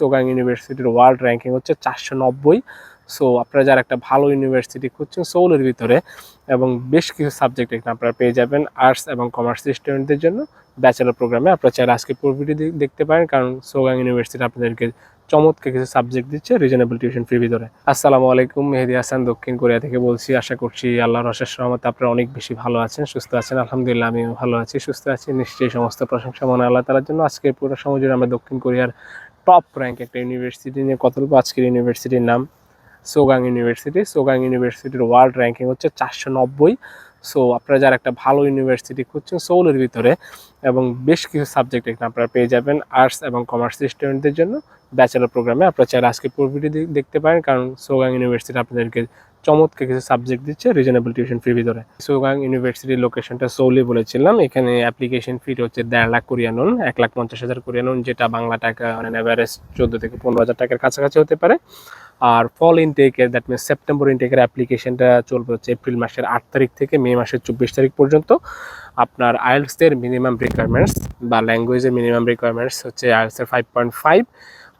তোগাং ইউনিভার্সিটির world ranking হচ্ছে চারশো নব্বই। সো আপনারা যারা একটা ভালো ইউনিভার্সিটি খুঁজছেন সোলের ভিতরে এবং বেশ কিছু সাবজেক্ট এখানে আপনারা পেয়ে যাবেন আর্টস এবং কমার্স স্টুডেন্টদের জন্য। ব্যাচেলর প্রোগ্রামে আপনারা চাইলে আজকে পুরো ভিডিও দেখতে পারেন, কারণ সোগাং ইউনিভার্সিটি আপনাদেরকে চমৎকার কিছু সাবজেক্ট দিচ্ছে রিজনেবল টিউশন ফি ভিতরে। আসসালামু আলাইকুম, মেহেদি হাসান, দক্ষিণ কোরিয়া থেকে বলছি, আশা করছি আল্লাহর অশেষ রহমতে আপনারা অনেক বেশি ভালো আছেন, সুস্থ আছেন। আলহামদুলিল্লাহ আমি ভালো আছি, সুস্থ আছি। নিশ্চয়ই সমস্ত প্রশংসা মনে আল্লাহ তালার জন্য। আজকের পুরো সময় জুড়ে আমরা দক্ষিণ কোরিয়ার টপ র্যাঙ্ক একটা ইউনিভার্সিটি নিয়ে কথা বলব। আজকের ইউনিভার্সিটির নাম সোগাং ইউনিভার্সিটি সোগাং ইউনিভার্সিটির ওয়ার্ল্ড র্যাঙ্কিং হচ্ছে চারশো নব্বই। সো আপনারা যারা একটা ভালো ইউনিভার্সিটি খুঁজছেন সোলের ভিতরে এবং বেশ কিছু সাবজেক্ট এখানে আপনারা পেয়ে যাবেন আর্টস এবং কমার্স স্টুডেন্টদের জন্য। ব্যাচেলর প্রোগ্রামে। আপনারা চাইলে আজকে পুরো দেখতে পারেন, কারণ সোগাং ইউনিভার্সিটি আপনাদেরকে চমৎকার কিছু সাবজেক্ট দিচ্ছে রিজনেবল টিউশন ফি ভিতরে। সোগাং ইউনিভার্সিটির লোকেশনটা সৌলি বলেছিলাম, এখানে অ্যাপ্লিকেশন ফি হচ্ছে দেড় লাখ কোরিয়ানুন এক লাখ পঞ্চাশ হাজার কোরিয়ানুন যেটা বাংলা টাকা মানে অ্যাভারেজ চোদ্দ থেকে পনেরো হাজার টাকার কাছাকাছি হতে পারে। আর ফল ইনটেকের দ্যাট মিনস সেপ্টেম্বর ইনটেকের অ্যাপ্লিকেশনটা চলবে হচ্ছে এপ্রিল মাসের আট তারিখ থেকে মে মাসের চব্বিশ তারিখ পর্যন্ত। আপনার আইএলসের মিনিমাম রিকোয়ারমেন্টস বা ল্যাঙ্গুয়েজের মিনিমাম রিকোয়ারমেন্টস হচ্ছে আইএলসের ফাইভ পয়েন্ট ফাইভ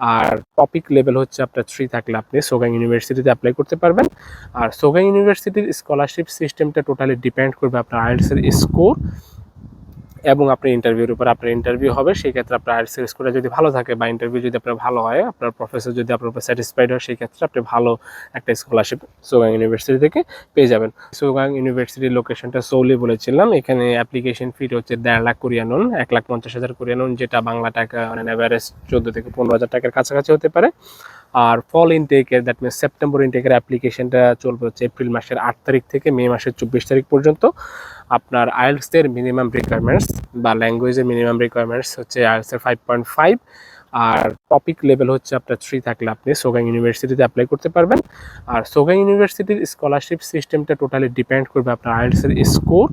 আর টপিক লেভেল হচ্ছে আপনার থ্রি থাকলে আপনি সোগাং ইউনিভার্সিটিতে অ্যাপ্লাই করতে পারবেন। আর সোগাং ইউনিভার্সিটির স্কলারশিপ সিস্টেমটা টোটালি ডিপেন্ড করবে আপনার আইএলসের স্কোর এবং আপনার ইন্টারভিউর উপর আপনার ইন্টারভিউ হবে সেই ক্ষেত্রে আপনার আইএলসের স্কোরটা যদি ভালো থাকে বা ইন্টারভিউ যদি আপনার ভালো হয়, আপনার প্রফেসর যদি আপনার উপর স্যাটিসফাইড হয় সেই ক্ষেত্রে আপনি ভালো একটা স্কলারশিপ সোগাং ইউনিভার্সিটি থেকে পেয়ে যাবেন। সোগাং ইউনিভার্সিটির লোকেশনটা সৌলি বলেছিলাম। এখানে অ্যাপ্লিকেশন ফি হচ্ছে দেড় লাখ কোরিয়ানুন এক লাখ পঞ্চাশ হাজার কোরিয়ানুন যেটা বাংলা টাকা মানে অ্যাভারেজ চোদ্দ থেকে পনেরো হাজার টাকার কাছাকাছি হতে পারে। আর ফল ইনটেকের দ্যাট মিনস সেপ্টেম্বর ইনটেকের অ্যাপ্লিকেশনটা চলবে হচ্ছে এপ্রিল মাসের আট তারিখ থেকে মে মাসের চব্বিশ তারিখ পর্যন্ত। আপনার আইএলসের মিনিমাম রিকোয়ারমেন্টস বা ল্যাঙ্গুয়েজের মিনিমাম রিকোয়ারমেন্টস হচ্ছে আইএলসের ফাইভ পয়েন্ট ফাইভ আর টপিক লেভেল হচ্ছে আপনার থ্রি থাকলে আপনি সোগাং ইউনিভার্সিটিতে অ্যাপ্লাই করতে পারবেন। আর সোগাং ইউনিভার্সিটির স্কলারশিপ সিস্টেমটা টোটালি ডিপেন্ড করবে আপনার আইএলসের স্কোর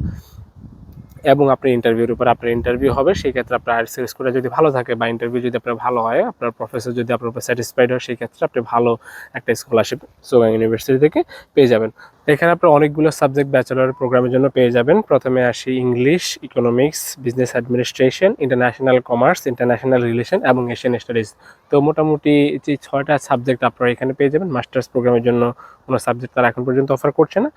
এবং আপনার ইন্টারভিউর উপর আপনার ইন্টারভিউ হবে সেই ক্ষেত্রে আপনার আইএলটিএস স্কোরটা যদি ভালো থাকে বা ইন্টারভিউ যদি আপনার ভালো হয়, আপনার প্রফেসর যদি আপনার উপর স্যাটিসফাইড হয় সেই ক্ষেত্রে আপনি ভালো একটা স্কলারশিপ সোগাং ইউনিভার্সিটি থেকে পেয়ে যাবেন। এখানে আপনার অনেকগুলো সাবজেক্ট ব্যাচেলর প্রোগ্রামের জন্য পেয়ে যাবেন। প্রথমে আসি English, economics, business administration, international commerce, international relation এবং এশিয়ান স্টাডিজ। তো মোটামুটি যে ছয়টা সাবজেক্ট আপনারা এখানে পেয়ে যাবেন, মাস্টার্স প্রোগ্রামের জন্য কোনো সাবজেক্ট তারা এখন পর্যন্ত অফার করছে না।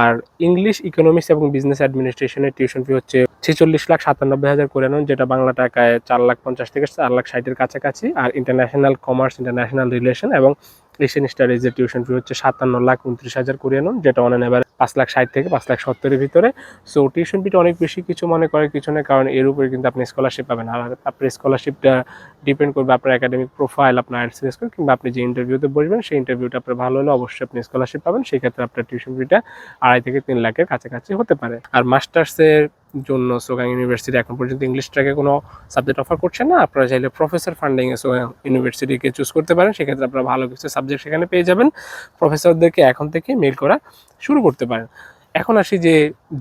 আর ইংলিশ, ইকোনমিক্স এবং বিজনেস অ্যাডমিনিস্ট্রেশনের টিউশন ফি হচ্ছে ছেচল্লিশ লাখ সাতানব্বই হাজার করে নেন, যেটা বাংলা টাকায় চার লাখ পঞ্চাশ থেকে চার লাখ ষাটের কাছাকাছি। আর ইন্টারন্যাশনাল কমার্স ইন্টারন্যাশনাল রিলেশন এবং এশিয়ান স্টাডিজের টিউশন ফি হচ্ছে সাতান্ন লাখ উনত্রিশ হাজার করে নেন, যেটা অনেক এবার পাঁচ লাখ ষাট থেকে পাঁচ লাখ সত্তরের ভিতরে। সো টিউশন ফিটা অনেক বেশি কিছু মনে করে, কিছু না কারণ এর উপরে কিন্তু আপনি স্কলারশিপ পাবেন। আর আপনার স্কলারশিপটা ডিপেন্ড করবে আপনার একাডেমিক প্রোফাইল আপনার আইএলটিএস স্কোর কিংবা আপনি যে ইন্টারভিউতে বসবেন, সেই ইন্টারভিউটা আপনার ভালো হলে অবশ্যই আপনি স্কলারশিপ পাবেন। সেই ক্ষেত্রে আপনার টিউশন ফিটা আড়াই থেকে তিন লাখের কাছাকাছি হতে পারে। আর মাস্টার্সের জন্য সোগাং ইউনিভার্সিটি এখন পর্যন্ত ইংলিশটাকে কোনো সাবজেক্ট অফার করছে না। আপনারা চাইলে প্রফেসর ফান্ডিংয়ে সোগাং ইউনিভার্সিটিকে চুজ করতে পারেন। সেক্ষেত্রে আপনারা ভালো কিছু সাবজেক্ট সেখানে পেয়ে যাবেন। প্রফেসরদেরকে এখন থেকে মেল করা শুরু করতে পারেন। এখন আসি যে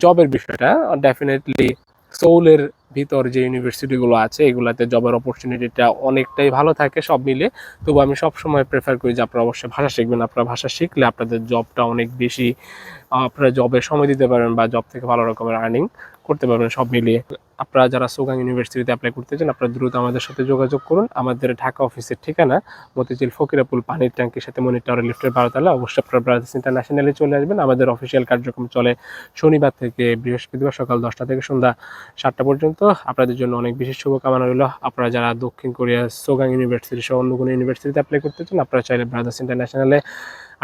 জবের বিষয়টা। ডেফিনেটলি সোলের ভিতর যে ইউনিভার্সিটিগুলো আছে, এগুলাতে জবের অপরচুনিটিটা অনেকটাই ভালো থাকে সব মিলে। তবু আমি সব সময় প্রেফার করি যে আপনারা অবশ্যই ভাষা শিখবেন। আপনারা ভাষা শিখলে আপনাদের জবটা অনেক বেশি, আপনারা জবে সময় দিতে পারবেন বা জব থেকে ভালো রকমের আর্নিং করতে পারবেন সব মিলিয়ে। আপনারা যারা সোগাং ইউনিভার্সিটিতে অ্যাপ্লাই করতে চান, আপনারা দ্রুত আমাদের সাথে যোগাযোগ করুন। আমাদের ঢাকা অফিসের ঠিকানা, মতিঝিল ফকিরাপুল পানির ট্যাঙ্কির সাথে মনির টাওয়ার লিফটের বারোতলা। অবশ্যই আপনারা ব্রাদার্স ইন্টারন্যাশনালে চলে আসবেন। আমাদের অফিসিয়াল কার্যক্রম চলে শনিবার থেকে বৃহস্পতিবার সকাল দশটা থেকে সন্ধ্যা সাতটা পর্যন্ত। আপনাদের জন্য অনেক বেশি শুভকামনা রইল। আপনারা যারা দক্ষিণ কোরিয়া সোগাং ইউনিভার্সিটি সহ অন্য কোনো ইউনিভার্সিটিতে অ্যাপ্লাই করতে চান, আপনারা চাইলে ব্রাদার্স ইন্টারন্যাশনালে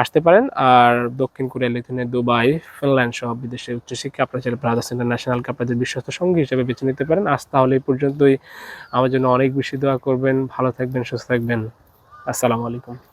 আসতে পারেন। আর দক্ষিণ কোরিয়া লিথুনিয়া দুবাই, ফিনল্যান্ড সহ বিদেশে উচ্চশিক্ষা আপনার চাইলে ব্রাদার্স ইন্টারন্যাশনালকে আপনাদের বিশ্বস্ত সঙ্গী হিসেবে বেছে নিতে পারেন। আজ তাহলে এই পর্যন্তই। আমার জন্য অনেক বেশি দোয়া করবেন। ভালো থাকবেন, সুস্থ থাকবেন। আসসালামু আলাইকুম।